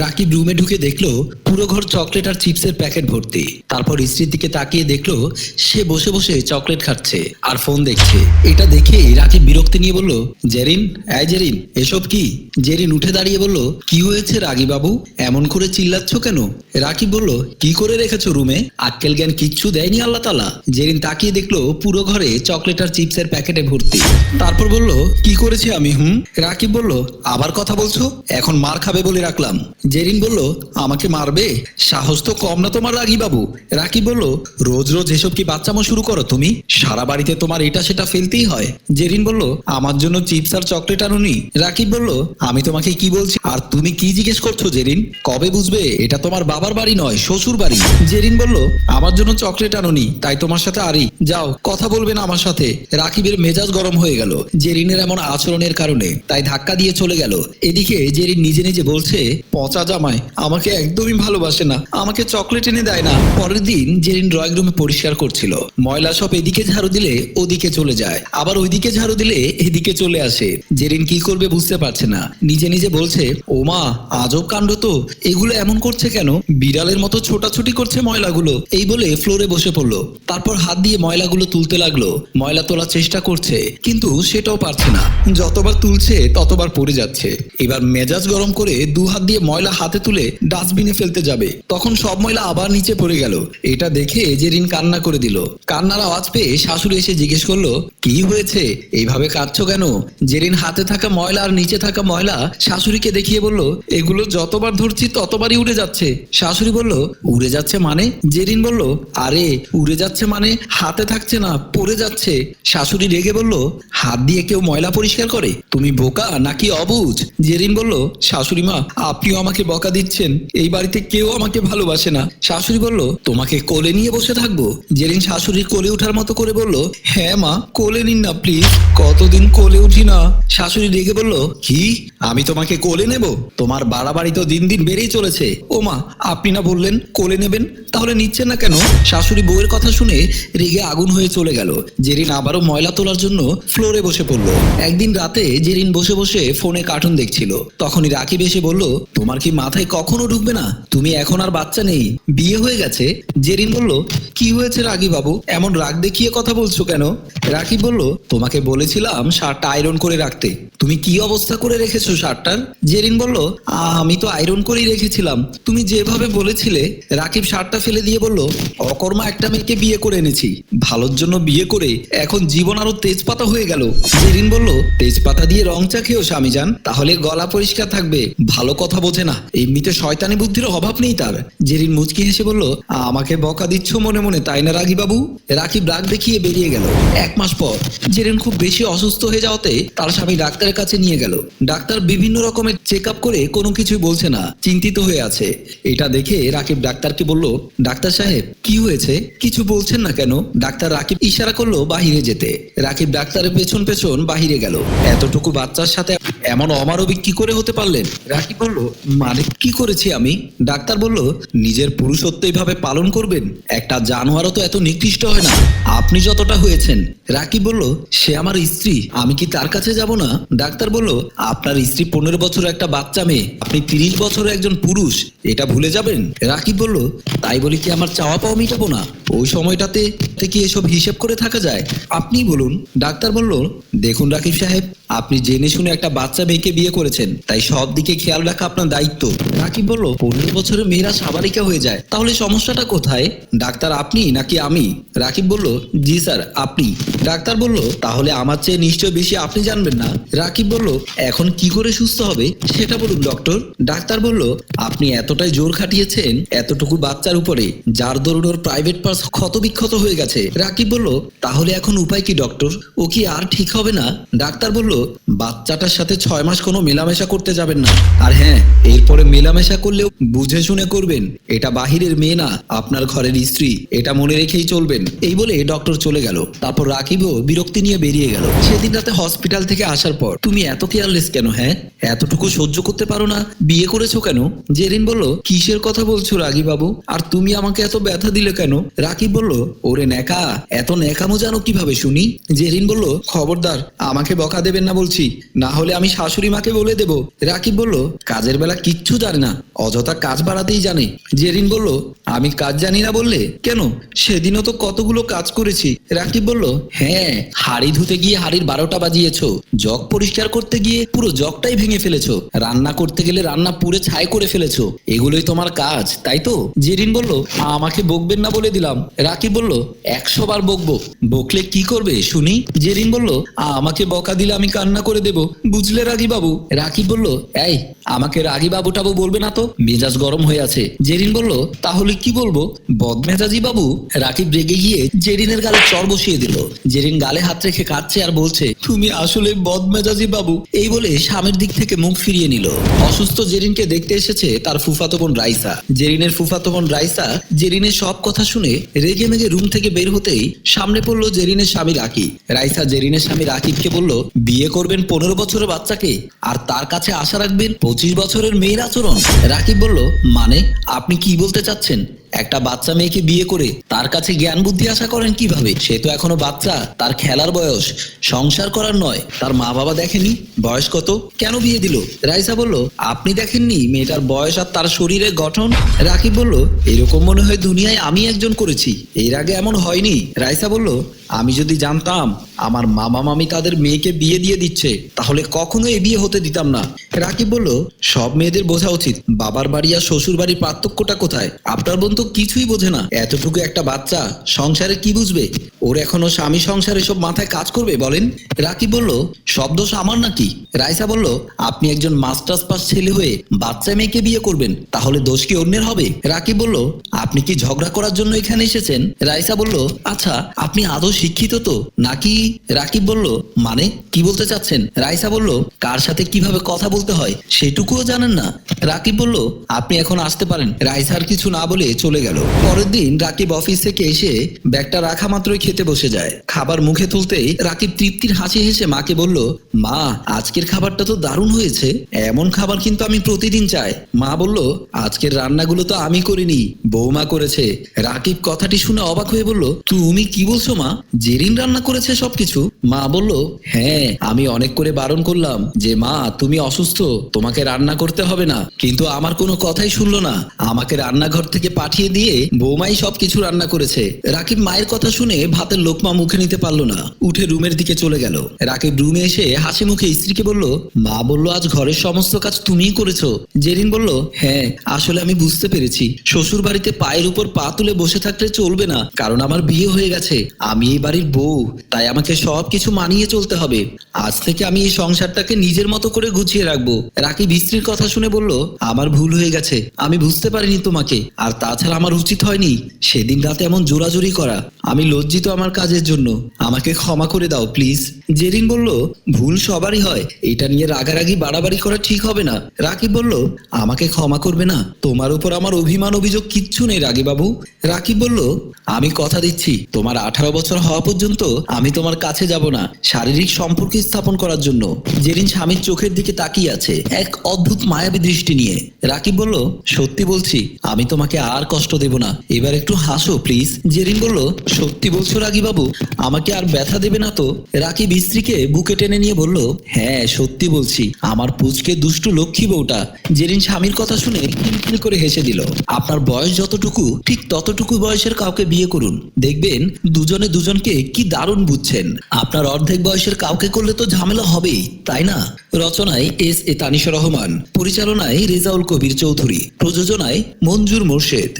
রাকিব রুমে ঢুকে দেখল পুরো ঘর চকলেট আর চিপসের প্যাকেট ভর্তি। তারপর স্ত্রীর দিকে তাকিয়ে দেখল সে বসে বসে চকলেট খাচ্ছে আর ফোন দেখছে। এটা দেখে রাকিব বিরক্তি নিয়ে বলল, জেরিন, এই জেরিন, এসব কি? জেরিন উঠে দাঁড়িয়ে বলল, কি হয়েছে রাগি বাবু এমন করে চিল্লাচ্ছ কেন? রাকিব বলল, কি করে রেখেছো রুমে? আক্কেল জ্ঞান কিচ্ছু দেয়নি আল্লাহ তালা জেরিন তাকিয়ে দেখল পুরো ঘরে চকলেট আর চিপসের প্যাকেটে ভর্তি। তারপর বলল, কি করেছি আমি, হুম? রাকিব বলল, আবার কথা বলছো? এখন মার খাবে বলে রাখলাম। জেরিন বলল, আমাকে মারবে? সাহস তো কম না তোমার রাগি বাবু রাকিব বলল, রোজ রোজ এসব কি বাচ্চামো শুরু করো তুমি? সারা বাড়িতে তোমার এটা সেটা ফেলতেই হয়। জেরিন বলল, আমার জন্য চিপস আর চকলেট আনুনি। রাকিব বলল, আমি তোমাকে কি বলছি? আর তুমি কি জিজ্ঞেস করছ জেরিন? কবে বুঝবে? এটা তোমার বাবার বাড়ি নয়, শ্বশুর বাড়ি। জেরিন বলল, আমার জন্য চকলেট আনুনি, তাই তোমার সাথে আরি। যাও, কথা বলবে না আমার সাথে। রাকিবের মেজাজ গরম হয়ে গেল, জেরিনের এমন আচরণের কারণে, তাই ধাক্কা দিয়ে চলে গেল। এদিকে জেরিন নিজে নিজে বলছে জামাই আমাকে একদমই ভালোবাসে না, আমাকে চকলেট এনে দেয় না। পরের দিন জেরিন ড্রয়িং রুমে পরিষ্কার করছিল, ময়লা সব এদিকে ঝাড়ু দিলে ওদিকে চলে যায়, আবার ওইদিকে ঝাড়ু দিলে এদিকে চলে আসে। জেরিন কি করবে বুঝতে পারছে না, নিজে নিজে বলছে, ও মা, আজব কাণ্ড তো, এগুলো এমন করছে কেন? বিড়ালের মতো ছোটাছুটি করছে ময়লাগুলো। এই বলে ফ্লোরে বসে পড়ল। তারপর হাত দিয়ে ময়লাগুলো তুলতে লাগল। ময়লা তোলার চেষ্টা করছে, কিন্তু সেটাও পারছে না। যতবার তুলছে, ততবার পড়ে যাচ্ছে। এবার মেজাজ গরম করে দু হাত দিয়ে ময়লা হাতে তুলে ডাস্টবিনে ফেলতে যাবে। তখন সব ময়লা আবার নিচে পড়ে গেল। এটা দেখে জেরিন কান্না করে দিল। কান্নার আওয়াজ পেয়ে শাশুড়ি এসে জিজ্ঞেস করল, কি হয়েছে? এইভাবে কাঁদছো কেন? জেরিন হাতে থাকা ময়লা আর নিচে থাকা ময়লা শাশুড়িকে দেখিয়ে বলল, এগুলো যতবার ধরছি ততবারই উড়ে যাচ্ছে। শাশুড়ি বলল, উড়ে যাচ্ছে মানে? জেরিন বলল, আরে, উড়ে যাচ্ছে মানে হাতে থাকছে না, পড়ে যাচ্ছে। শাশুড়ি রেগে বলল, হাত দিয়ে কেউ ময়লা পরিষ্কার করে? তুমি বোকা নাকি অবুঝ জেরিন বলল শাশুড়ি মা আপনিও আমাকে বকা দিচ্ছেন, এই বাড়িতে কেউ আমাকে ভালোবাসে না। শাশুড়ি বলল, তোমাকে কোলে নিয়ে বসে থাকব? যেদিন শাশুড়ি কোলে ওঠার মতো করে বলল হ্যাঁ মা, কোলে নিন না প্লিজ কতদিন কোলে উঠি না? শাশুড়ি রেগে বলল, কি? আমি তোমাকে কোলে নেব। তোমার বাড়াবাড়ি তো দিন দিন বেড়েই চলেছে। ও মা আপনি না বললেন কোলে নেবেন? তাহলে নিচ্ছেন না কেন? শাশুড়ি বউয়ের কথা শুনে রেগে আগুন হয়ে চলে গেল। জেরিন আবারও ময়লা তোলার জন্য ফ্লোরে বসে পড়ল। একদিন রাতে জেরিন বসে বসে ফোনে কার্টুন দেখছিল। তখনই রাকিব এসে বলল, তোমার কি মাথায় কখনো ঢুকবে না? তুমি এখন আর বাচ্চা নেই। বিয়ে হয়ে গেছে? জেরিন বলল, কি হয়েছে রাগি বাবু এমন রাগ দেখিয়ে কথা বলছো কেন? রাকিব বলল, তোমাকে বলেছিলাম শার্টটা আয়রন করে রাখতে। তুমি কি অবস্থা করে রেখেছো শার্টটার জেরিন বলল আমি তো আয়রন করেই রেখেছিলাম। তুমি যেভাবে বলেছিলে, রাকিব শার্টটা ফেলে দিয়ে বলল, অকর্মা একটা মেয়েকে বিয়ে করে এনেছি। ভালোর জন্য বিয়ে করে এখন জীবন আরও তেজপাতা হয়ে গেল। জেরিন বলল, তেজপাতা দিয়ে রং চা খেও স্বামী যান, তাহলে গলা পরিষ্কার থাকবে। ভালো কথা বোঝে না, এমনিতে শয়তানি বুদ্ধির অভাব নেই তার। জেরিন মুচকি হেসে বলল আমাকে বকা দিচ্ছ মনে মনে, তাই না রাগি বাবু রাকিব রাগ দেখিয়ে বেরিয়ে গেল। এক মাস পর, জেরিন খুব বেশি অসুস্থ হয়ে যাওয়াতে তার স্বামী ডাক্তারের কাছে নিয়ে গেল। ডাক্তার বিভিন্ন রকমের চেক আপ করে কোনো কিছুই বলছে না, চিন্তিত হয়ে আছে। এটা দেখে রাকিব ডাক্তারকে বলল, ডাক্তার সাহেব, কি হয়েছে? কিছু বলছেন না কেন? ডাক্তার রাকিব ইশারা করল বাহিরে যেতে। রাকিব ডাক্তারের পেছন পেছন বাহিরে গেল। এতটুকু বাচ্চার সাথে এমন অমানবিক কি করে হতে পারলেন? রাকিব বলল মানে কি করেছি আমি? ডাক্তার বলল, নিজের পুরুষত্ব এইভাবে পালন করবেন? একটা জানোয়ারও তো এত নিকৃষ্ট হয় না। আপনি যতটা হয়েছেন। রাকিব বলল, সে আমার স্ত্রী, আমি কি তার কাছে যাব না? ডাক্তার বলল, আপনার স্ত্রী পনেরো বছর একটা বাচ্চা মেয়ে, আপনি তিরিশ বছর একজন পুরুষ, এটা ভুলে যাবেন? রাকিব বলল, তাই বলি কি আমার চাওয়া পাওয়া মিটাবো না? ওই সময়টাতে কি এসব হিসেব করে থাকা যায়? আপনি বলুন। ডাক্তার বলল, দেখুন রাকিব সাহেব, আপনি জেনে শুনে একটা বাচ্চা মেয়েকে বিয়ে করেছেন। তাই সব দিকে খেয়াল রাখা আপনার দায়িত্ব। রাকিব বলল, পনেরো বছরের মেয়েরা সাবালিকা হয়ে যায়। তাহলে সমস্যাটা কোথায়? ডাক্তার আপনি নাকি আমি? রাকিব বলল, জি স্যার, আপনি। ডাক্তার বলল, তাহলে আমার চেয়ে নিশ্চয় বেশি আপনি জানবেন না। রাকিব বলল, এখন কি করে সুস্থ হবে? সেটা বলুন, ডক্টর। ডাক্তার বলল, আপনি এতটাই জোর খাটিয়েছেন এতটুকু বাচ্চার উপরে, যার দরুন ওর প্রাইভেট পার্স ক্ষতবিক্ষত হয়ে গেছে। রাকিব বলল, তাহলে এখন উপায় কি, ডক্টর? ও কি আর ঠিক হবে না? ডাক্তার বলল, বাচ্চাটার সাথে ছয় মাস কোনো মেলামেশা করতে যাবেন না। আর হ্যাঁ এরপরে মেলামেশা করলেও বুঝে শুনে করবেন, এটা বাহিরের মেয়ে না, আপনার ঘরের স্ত্রী, এটা মনে রেখেই চলবেন। এই বলে ডক্টর চলে গেল। তারপর রাকিবও বিরক্তি নিয়ে বেরিয়ে গেল। সেদিন রাতে হসপিটাল থেকে আসার পর, তুমি এত কেয়ারলেস কেন হ্যাঁ? এতটুকু সহ্য করতে পারো না? বিয়ে করেছ কেন? জেরিন বলল, কিসের কথা বলছো রাগী বাবু আর তুমি আমাকে এত ব্যথা দিলে কেন? রাকিব বলল, ওরে নেকা এত নেকামো জানো কীভাবে শুনি? জেরিন বলল, খবরদার, আমাকে বকা দেবেন না বলছি। না হলে আমি শাশুড়ি মাকে বলে দেব। রাকিব বলল, কাজের বেলা কিচ্ছু জানে না, অযথা কাজ বাড়াতেই জানে। জেরিন বলল, আমি কাজ জানি না বললে? কেন? সেদিনও তো কতগুলো কাজ করেছি। রাকিব বলল হ্যাঁ হাড়ি ধুতে গিয়ে হাড়ির বারোটা বাজিয়েছো। জগ পরিষ্কার করতে গিয়ে পুরো জগটাই ভেঙে ফেলেছো। রান্না করতে গেলে রান্না পুড়ে ছাই করে ফেলেছো। এগুলোই তোমার কাজ, তাই তো? জেরিন বলল আমাকে বকবেন না বলে দিলাম। রাকিব বলল, একশো বার বকবো। বকলে কি করবে শুনি? জেরিন বলল আমাকে বকা দিলে আমি কান্না করে দেব। বুঝলে রাগি বাবু রাকিব বলল, এই, আমাকে রাগি বাবু টাবু বলবে না তো? মেজাজ গরম হয়ে আছে। জেরিন বলল, তাহলে কি বলব? বদমেজাজি বাবু? রাকিব রেগে গিয়ে জেরিনের গালে চর বসিয়ে দিল। জেরিন গালে হাত রেখে কাঁদছে আর বলছে, তুমি আসলে বদমেজাজি বাবু? এই বলে স্বামীর দিক থেকে মুখ ফিরিয়ে নিল। অসুস্থ জেরিনকে দেখতে এসেছে তার ফুফাতো বোন রাইসা। জেরিনের ফুফাতো বোন রাইসা জেরিনের সব কথা শুনে রেগে মেগে রুম থেকে বের হতেই সামনে পড়ল জেরিনের স্বামী রাকিব রাইসা জেরিনের স্বামী রাকিবকে বলল, বিয়ে করবেন পনেরো বছরের বাচ্চাকে আর তার কাছে আশা রাখবেন পঁচিশ বছরের মেয়ের আচরণ? রাকিব বলল মানে আপনি কি বলতে চাচ্ছেন? একটা বাচ্চা মেয়েকে বিয়ে করে তার কাছে জ্ঞান বুদ্ধি আশা করেন কীভাবে? সে তো এখনও বাচ্চা, তার খেলার বয়স। সংসার করার নয়। তার মা বাবা দেখেনি? বয়স কত? কেন বিয়ে দিল? রাইসা বলল, আপনি দেখেননি মেয়েটার বয়স আর তার শরীরের গঠন? রাকিব বলল, এরকম মনে হয় দুনিয়ায় আমি একজন করেছি। এর আগে এমন হয়নি। রাইসা বলল, আমি যদি জানতাম আমার মামা মামি তাদের মেয়েকে বিয়ে দিয়ে দিচ্ছে, তাহলে কখনো এ বিয়ে হতে দিতাম না। রাকিব বলল, সব মেয়েদের বোঝা উচিত। বাবার বাড়ি আর শ্বশুর বাড়ির পার্থক্যটা কোথায়? আপনার বোন কিছুই বোঝে না। এতটুকু একটা বাচ্চা, সংসারে কি বুঝবে? ওর এখনও স্বামী সংসারে সব মাথায় কাজ করবে, বলেন? রাকিব বলল, সব দোষ আমার নাকি? রাইসা বলল, আপনি একজন মাস্টার্স পাস ছেলে হয়ে বাচ্চা মেয়েকে বিয়ে করবেন, তাহলে দোষ কি অন্যের হবে? রাকিব বলল, আপনি কি ঝগড়া করার জন্য এখানে এসেছেন? রাইসা বলল আচ্ছা আপনি আদৌ শিক্ষিত তো? নাকি? রাকিব বলল মানে কি বলতে চাচ্ছেন? রাইসা বলল, কার সাথে কীভাবে কথা বলতে হয়, সেটুকুও জানেন না। রাকিব বলল, আপনি এখন আসতে পারেন। রাইসার কিছু না বলে চলে গেল। পরের দিন রাকিব অফিস থেকে এসে ব্যাগটা রাখা মাত্রই খেতে বসে যায়। খাবার মুখে তুলতেই রাকিব তৃপ্তির হাসি হেসে মাকে বলল, মা, আজকের খাবারটা তো দারুণ হয়েছে। এমন খাবার কিন্তু আমি প্রতিদিন চাই। মা বলল, আজকের রান্নাগুলো তো আমি করিনি, বৌমা করেছে। রাকিব কথাটি শুনে অবাক হয়ে বলল, তুমি কি বলছো মা? জেরিন রান্না করেছে সবকিছু? মা বলল হ্যাঁ আমি অনেক করে বারণ করলাম যে, মা, তুমি অসুস্থ, তোমাকে রান্না করতে হবে না। কিন্তু আমার কোনো কথাই শুনলো না। আমাকে রান্নাঘর থেকে পাঠিয়ে দিয়ে বৌমাই সবকিছু রান্না করেছে। রাকিব মায়ের কথা শুনে ভাতের লোকমা মুখে নিতে পারল না। উঠে রুমের দিকে চলে গেল। রাকিব রুমে এসে হাসি মুখে স্ত্রীকে বলল, মা বলল, আজ ঘরের সমস্ত কাজ তুমিই করেছ। জেরিন বলল হ্যাঁ আসলে আমি বুঝতে পেরেছি। শ্বশুর বাড়িতে পায়ের উপর পা তুলে বসে থাকলে চলবে না, কারণ আমার বিয়ে হয়ে গেছে। আমি এই বাড়ির বউ, তাই আমাকে সব কিছু মানিয়ে চলতে হবে। আজ থেকে আমি এই সংসারটাকে নিজের মতো করে গুছিয়ে রাখব। রাকিব স্ত্রীর কথা শুনে বলল, আমার ভুল হয়ে গেছে। আমি বুঝতে পারিনি তোমাকে। আর তাছাড়া আমার উচিত হয়নি? সেদিন রাতে এমন জোরাজোরি করা। আমি লজ্জিত আমার কাজের জন্য। আমাকে ক্ষমা করে দাও, প্লিজ। জেরিন বলল, ভুল সবারই হয়। এটা নিয়ে রাগারাগি বাড়াবাড়ি করা ঠিক হবে না। রাকিব বলল, আমাকে ক্ষমা করবে না। তোমার উপর আমার অভিমান, অভিযোগ কিচ্ছু নেই রাগি বাবু রাকিব বলল, আমি কথা দিচ্ছি। তোমার আঠারো বছর হওয়া পর্যন্ত আমি তোমার কাছে যাব না, শারীরিক সম্পর্ক স্থাপন করার জন্য। জেরিন স্বামীর চোখের দিকে তাকিয়ে আছে এক অদ্ভুত মায়াবী দৃষ্টি নিয়ে। রাকিব বলল, সত্যি বলছি, আমি তোমাকে আর কষ্ট দেব না। এবার একটু হাসো প্লিজ জেরিন বলল, সত্যি বলছো রাগি বাবু আমাকে আর ব্যথা দেবে না তো? রাকিব স্ত্রীকে বুকে টেনে নিয়ে বলল হ্যাঁ সত্যি বলছি। আমার পুচকে দুষ্টু লক্ষ্মী বউটা। জেরিন স্বামীর কথা শুনে খিলখিল করে হেসে দিল, আপনার বয়স যতটুকু, ঠিক ততটুকু বয়সের কাউকে বিয়ে করুন। দেখবেন, দুজনে দুজনকে কি দারুণ বুঝছেন। আপনার অর্ধেক বয়সের কাউকে করলে তো ঝামেলা হবেই, তাই না? রচনায় এস এ তানিশা রহমান, পরিচালনায় রেজাউল কবির চৌধুরী, প্রযোজনায় মঞ্জুর মোর্শেদ।